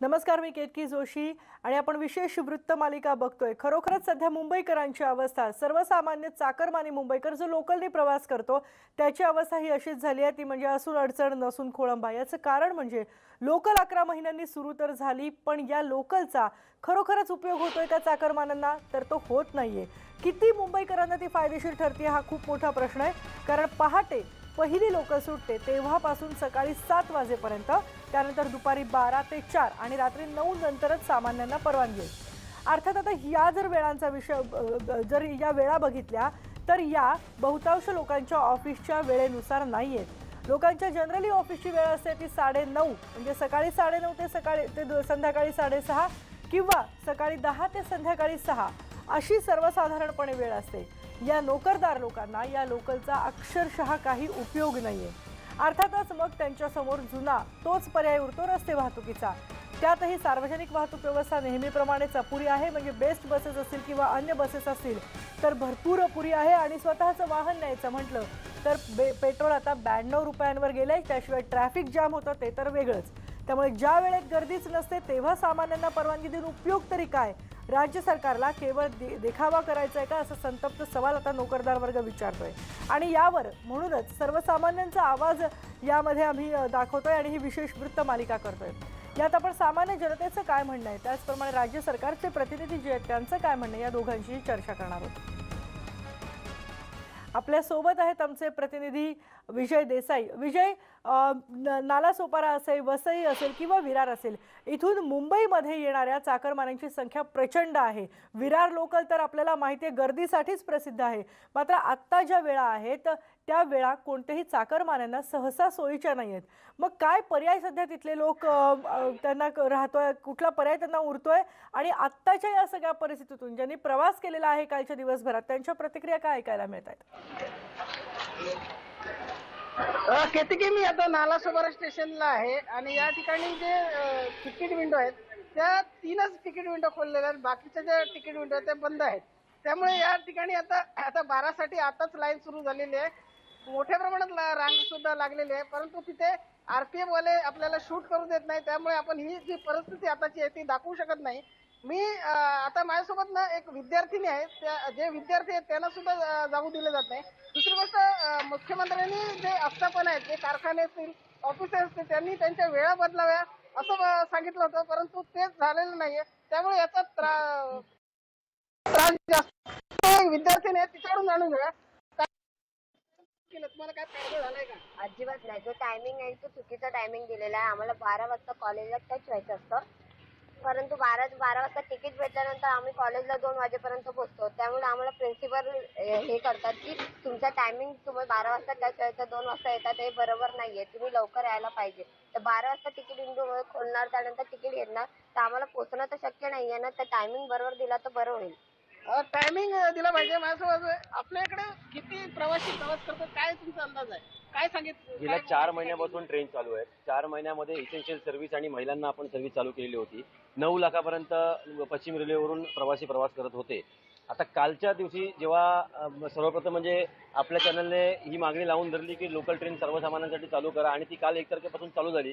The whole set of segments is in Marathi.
नमस्कार मी केतकी जोशी आणि आपण विशेष वृत्त मालिका बघतोय. खरोखरच सध्या मुंबईकरांची अवस्था सर्वसामान्य चाकरमानी मुंबईकर जो लोकलने प्रवास करतो त्याची अवस्था ही अशीच झाली आहे. ती म्हणजे असून अडचण नसून खोळंबा. याचं कारण म्हणजे लोकल अकरा महिन्यांनी सुरू तर झाली पण या लोकलचा खरोखरच उपयोग होतोय का चाकरमानांना तर तो होत नाहीये. किती मुंबईकरांना ती फायदेशीर ठरते हा खूप मोठा प्रश्न आहे. कारण पहाटे पहिली लोकल सुटते तेव्हापासून सकाळी सात वाजेपर्यंत त्यानंतर दुपारी बारा ते चार आणि रात्री नऊ नंतरच सामान्यांना परवानगी आहे अर्थात आता या जर वेळांचा विषय जर या वेळा बघितल्या तर या बहुतांश लोकांच्या ऑफिसच्या वेळेनुसार नाही आहेत लोकांच्या जनरली ऑफिसची वेळ असते ती साडे नऊ म्हणजे सकाळी साडेनऊ ते सकाळी ते संध्याकाळी साडेसहा किंवा सकाळी दहा ते संध्याकाळी सहा अशी सर्वसाधारणपणे वेळ असते. या नोकरदार लोकांना या लोकलचा अक्षरशः काही उपयोग नाहीये. अर्थातच मग त्यांच्यासमोर जुना तोच पर्याय उरतो रस्ते वाहतुकीचा. त्यातही सार्वजनिक वाहतूक व्यवस्था नेहमीप्रमाणेच अपुरी आहे म्हणजे बेस्ट बसेस असतील किंवा अन्य बसेस असतील तर भरपूर अपुरी आहे आणि स्वतःचं वाहन न्यायचं म्हटलं तर बे पेट्रोल आता ब्याण्णव रुपयांवर गेलंय त्याशिवाय ट्रॅफिक जाम होतं ते तर वेगळंच. त्यामुळे ज्या वेळेत गर्दीच नसते तेव्हा सामान्यांना परवानगी देऊन उपयोग तरी काय? राज्य सरकारला केवळ दे- देखावा करायचा आहे का? असं संतप्त सवाल आता नोकरदार वर्ग विचारतोय. आणि यावर म्हणूनच सर्वसामान्यांचा आवाज यामध्ये आम्ही दाखवतोय आणि ही विशेष वृत्त मालिका करतोय. यात आपण सामान्य जनतेचं काय म्हणणं आहे? त्याचप्रमाणे राज्य सरकारचे प्रतिनिधी जे आहेत त्यांचं काय म्हणणं आहे? या दोघांशीही चर्चा करणार आहोत. आपल्यासोबत आहेत आमचे प्रतिनिधी विजय देसाई. विजय न- नालासोपारा असेल वसई असेल किंवा विरार असेल इथून मुंबईमध्ये येणाऱ्या चाकरमान्यांची संख्या प्रचंड आहे. विरार लोकल तर आपल्याला माहिती आहे गर्दीसाठीच प्रसिद्ध आहे. मात्र आत्ता ज्या वेळा आहेत त्या वेळा कोणत्याही चाकरमान्यांना सहसा सोयीच्या नाही आहेत मग काय पर्याय सध्या तिथले लोक त्यांना राहतोय कुठला पर्याय त्यांना उरतोय? आणि आत्ताच्या या सगळ्या परिस्थितीतून ज्यांनी प्रवास केलेला आहे कालच्या दिवसभरात त्यांच्या प्रतिक्रिया काय ऐकायला मिळत आहेत अ, केतकी मी आता नालासोबारा स्टेशनला आहे आणि या ठिकाणी जे तिकीट विंडो आहेत त्या तीनच तिकीट विंडो खोललेल्या आहेत. बाकीच्या ज्या तिकीट विंडो आहेत त्या बंद आहेत. त्यामुळे या ठिकाणी आता आता बारासाठी आताच लाईन सुरू झालेली आहे. मोठ्या प्रमाणात ला- रांग सुद्धा लागलेली आहे. परंतु तिथे आरपीएफ वाले आपल्याला शूट करू देत नाही. त्यामुळे आपण ही जी परिस्थिती आताची आहे ती दाखवू शकत नाही. मी आता माझ्यासोबत ना एक विद्यार्थिनी आहे त्या जे विद्यार्थी आहेत त्यांना सुद्धा जाऊ दिले जात नाही. दुसरी गोष्ट मुख्यमंत्र्यांनी जे आस्थापन आहेत जे कारखाने असतील ऑफिस असतील त्यांनी त्यांच्या वेळा बदलाव्या असं सांगितलं होतं. परंतु तेच झालेलं नाहीये. त्यामुळे याचा त्रास जास्त तो विद्यार्थीने आहे, तिच्याकडून जाणून घेऊया. तुम्हाला काय फायदा झालाय का? अजिबात नाही. जो टायमिंग आहे तो चुकीचा टायमिंग दिलेला आहे. आम्हाला बारा वाजता कॉलेजला टच व्हायचं असतं. परंतु बारा बारा वाजता तिकीट भेटल्यानंतर आम्ही कॉलेजला दोन वाजेपर्यंत पोहोचतो. त्यामुळे आम्हाला प्रिन्सिपल हे करतात की तुमचा टायमिंग तुम्ही बारा वाजता टच व्हायचं दोन वाजता येतात हे बरोबर नाहीये. तुम्ही लवकर यायला पाहिजे. तर बारा वाजता तिकीट विंडो खोलणार त्यानंतर तिकीट येणार. तर आम्हाला पोहोचणं तर शक्य नाहीये ना. तर टायमिंग बरोबर दिला तर बरं होईल. टायमिंग दिला पाहिजे. माझ्यासोबत आपल्याकडे किती प्रवासी प्रवास करतात काय तुमचा अंदाज आहे? काय सांगितलं? गेल्या चार महिन्यापासून ट्रेन चालू आहे चार महिन्यामध्ये इसेन्शियल सर्व्हिस आणि महिलांना आपण सर्व्हिस चालू केलेली होती. नऊ लाखापर्यंत पश्चिम रेल्वेवरून प्रवासी प्रवास करत होते. आता कालच्या दिवशी जेव्हा सर्वप्रथम म्हणजे आपल्या चॅनलने ही मागणी लावून धरली की लोकल ट्रेन सर्वसामान्यांसाठी चालू करा आणि ती काल एक तारखेपासून चालू झाली.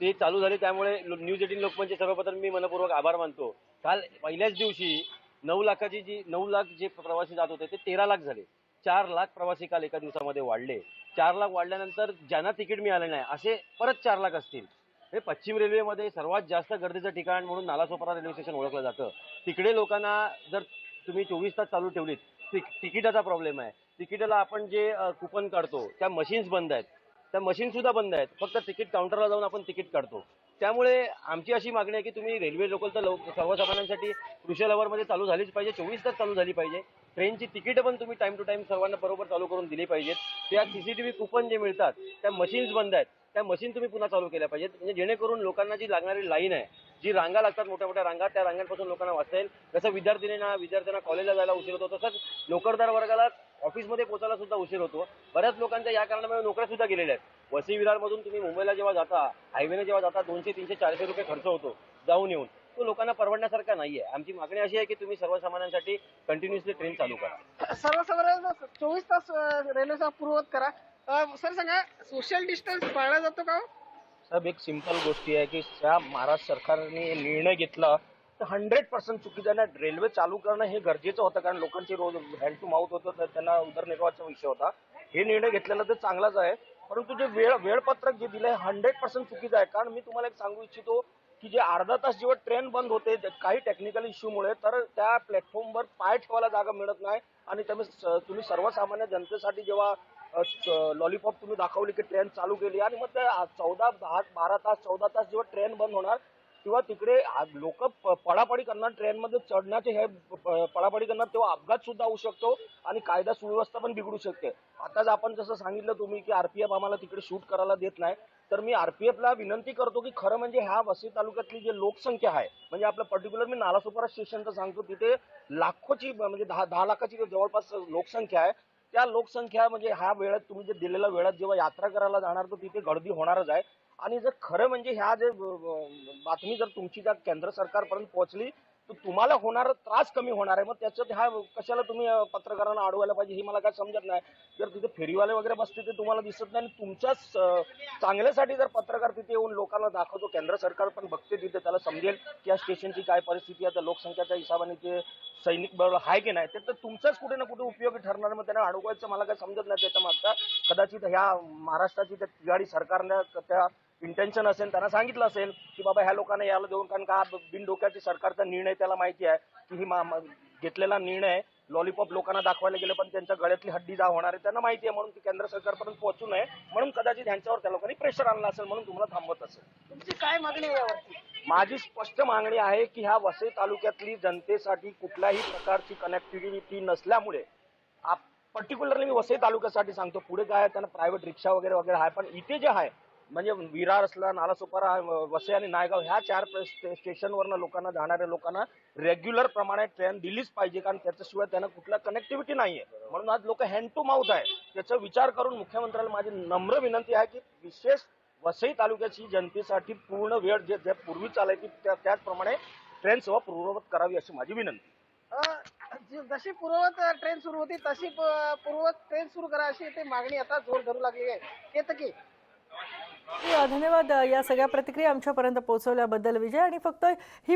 ती चालू झाली त्यामुळे न्यूज एटीन लोकमतचे सर्वप्रथम मी मनपूर्वक आभार मानतो. काल पहिल्याच दिवशी नऊ लाखाची जी नऊ लाख जे प्रवासी जात होते ते तेरा लाख झाले. चार लाख प्रवासी काल एका दिवसामध्ये वाढले. चार लाख वाढल्यानंतर ज्यांना तिकीट मिळालं नाही असे परत चार लाख असतील. हे पश्चिम रेल्वेमध्ये सर्वात जास्त गर्दीचं ठिकाण म्हणून नालासोपारा रेल्वे स्टेशन ओळखलं जातं. तिकडे लोकांना जर तुम्ही चोवीस तास चालू ठेवलीत ति- तिकिटाचा प्रॉब्लेम आहे. तिकिटाला आपण जे कुपन काढतो त्या मशीन्स बंद आहेत. त्या मशीन सुद्धा बंद आहेत. फक्त तिकीट काउंटरला जाऊन आपण तिकीट काढतो. त्यामुळे आमची अशी मागणी आहे की तुम्ही रेल्वे लोकल तर लव- सर्वसामान्यांसाठी कृषी लवरमध्ये चालू झालीच पाहिजे चोवीस तास चालू झाली पाहिजे. ट्रेनची तिकीटं पण तुम्ही टाइम टू टाइम सर्वांना बरोबर चालू करून दिली पाहिजेत. त्या सीसीटीव्ही कुपन जे मिळतात त्या मशीन्स बंद आहेत. त्या मशीन तुम्ही पुन्हा चालू केल्या पाहिजेत. म्हणजे जेणेकरून लोकांना जी लागणारी लाईन आहे जी रांगा लागतात मोठ्या मोठ्या रांगा त्या रांगांपासून लोकांना वाचता येईल. जसं विद्यार्थिनींना विद्यार्थ्यांना कॉलेजला जायला उशीर होतो तसंच नोकरदार वर्गाला ऑफिसमध्ये पोहोचायला सुद्धा उशीर होतो. बऱ्याच लोकांच्या या कारणामुळे नोकऱ्या सुद्धा गेलेल्या आहेत. वसई विरारमधून तुम्ही मुंबईला जेव्हा जाता हायवेने जेव्हा जाता दोनशे तीनशे चारशे रुपये खर्च होतो जाऊन येऊन. तो लोकांना परवडण्यासारखा नाहीये. आमची मागणी अशी आहे की तुम्ही सर्वसामान्यांसाठी कंटिन्युअसली ट्रेन चालू करा. सर्वसाधारण चोवीस तास रेल्वेचा पूर्ववत करा. सर सांगा सोशल डिस्टन्स पाळला जातो का हो? साहेब एक सिंपल गोष्टी आहे की त्या महाराष्ट्र सरकारने निर्णय घेतला तर हंड्रेड पर्सेंट चुकीचं आहे ना रेल्वे चालू करणं हे गरजेचं होतं. कारण लोकांची रोज हँड टू माउथ होतं तर त्यांना उदरनिर्वाहाचा विषय होता. हे निर्णय घेतलेला तर चांगलाच आहे. परंतु जे वेळ वेळपत्रक जे दिलंय हंड्रेड पर्सेंट चुकीचं आहे. कारण मी तुम्हाला एक सांगू इच्छितो की जे अर्धा तास जेव्हा ट्रेन बंद होते काही टेक्निकल इश्यूमुळे तर त्या प्लॅटफॉर्मवर पाय ठेवायला जागा मिळत नाही. आणि तुम्ही तुम्ही सर्वसामान्य जनतेसाठी जेव्हा लॉलीपॉप तुम्ही दाखवली की ट्रेन चालू केली. आणि मग ते चौदा दहा बारा तास चौदा तास जेव्हा ट्रेन बंद होणार किंवा तिकडे लोक पडापडी करणार ट्रेनमध्ये चढण्याचे हे पडापडी करणार तेव्हा अपघात सुद्धा होऊ शकतो आणि कायदा सुव्यवस्था पण बिघडू शकते. आताच आपण जसं सांगितलं तुम्ही की आरपीएफ आम्हाला तिकडे शूट करायला देत नाही तर मी आरपीएफला विनंती करतो की खरं म्हणजे ह्या वसई तालुक्यातली जी लोकसंख्या आहे म्हणजे आपलं पर्टिक्युलर मी नालासोपारा स्टेशनचं सांगतो तिथे लाखोची म्हणजे दहा दहा लाखाची जवळपास लोकसंख्या आहे त्या लोकसंख्या म्हणजे ह्या वेळात तुम्ही जे दिलेल्या वेळात जेव्हा यात्रा करायला जाणार तर तिथे गर्दी होणारच आहे. आणि जर खरं म्हणजे ह्या जे बातमी जर तुमची त्या केंद्र सरकारपर्यंत पोहोचली तर तुम्हाला होणारा त्रास कमी होणार आहे. मग त्याच्यात ह्या कशाला तुम्ही पत्रकारांना अडवायला पाहिजे हे मला काय समजत नाही. जर तिथे फेरीवाले वगैरे बसते ते तुम्हाला दिसत नाही आणि तुमच्याच चांगल्यासाठी जर पत्रकार तिथे येऊन लोकांना दाखवतो केंद्र सरकार पण बघते तिथे त्याला समजेल की या स्टेशनची काय परिस्थिती आहे त्या लोकसंख्याच्या हिशोबाने ते सैनिक बळ आहे की नाही ते तर तुमचाच कुठे ना कुठे उपयोगी ठरणार. मग त्यांना अडवायचं मला काय समजत नाही त्याच्या मागचा कदाचित ह्या महाराष्ट्राची त्या तिघाडी सरकारने त्या इंटेन्शन असेल त्यांना सांगितलं असेल की बाबा ह्या लोकांना यायला देऊन कारण का बिनडोक्याची सरकारचा निर्णय त्याला माहिती आहे की ही घेतलेला निर्णय लॉलीपॉप लोकांना दाखवायला गेले पण त्यांच्या गळ्यातली हड्डी जा होणार आहे त्यांना माहिती आहे. म्हणून ती केंद्र सरकारपर्यंत पोहोचू नये. म्हणून कदाचित ह्यांच्यावर त्या लोकांनी प्रेशर आणला असेल म्हणून तुम्हाला थांबवत असेल. तुमची काय मागणी आहे यावरती? माझी स्पष्ट मागणी आहे की ह्या वसई तालुक्यातली जनतेसाठी कुठल्याही प्रकारची कनेक्टिव्हिटी नसल्यामुळे पर्टिक्युलरली मी वसई तालुक्यासाठी सांगतो पुढे काय त्यांना प्रायव्हेट रिक्षा वगैरे वगैरे आहे पण इथे जे आहे म्हणजे विरार असला नालासोपारा व- वसई आणि नायगाव ह्या चार स्टेशनवरनं लोकांना जाणाऱ्या लोकांना रेग्युलर प्रमाणे ट्रेन दिलीच पाहिजे कारण त्याच्याशिवाय त्यांना कुठल्या कनेक्टिव्हिटी नाहीये. म्हणून आज लोक हँड टू माउथ आहे. त्याचा विचार करून मुख्यमंत्र्याला माझी नम्र विनंती आहे की विशेष वसई तालुक्याची जनतेसाठी पूर्ण वेळ जे जे पूर्वी चालायची त्या त्याचप्रमाणे ट्रेन सेवा पूर्ववत करावी अशी माझी विनंती. जशी पूर्ववत ट्रेन सुरू होती तशी पूर्ववत ट्रेन सुरू करा अशी ते मागणी आता जोर धरू लागली आहे. केतकी धन्यवाद या सगळ्या प्रतिक्रिया आमच्यापर्यंत पोहोचवल्याबद्दल विजय. आणि फक्त ही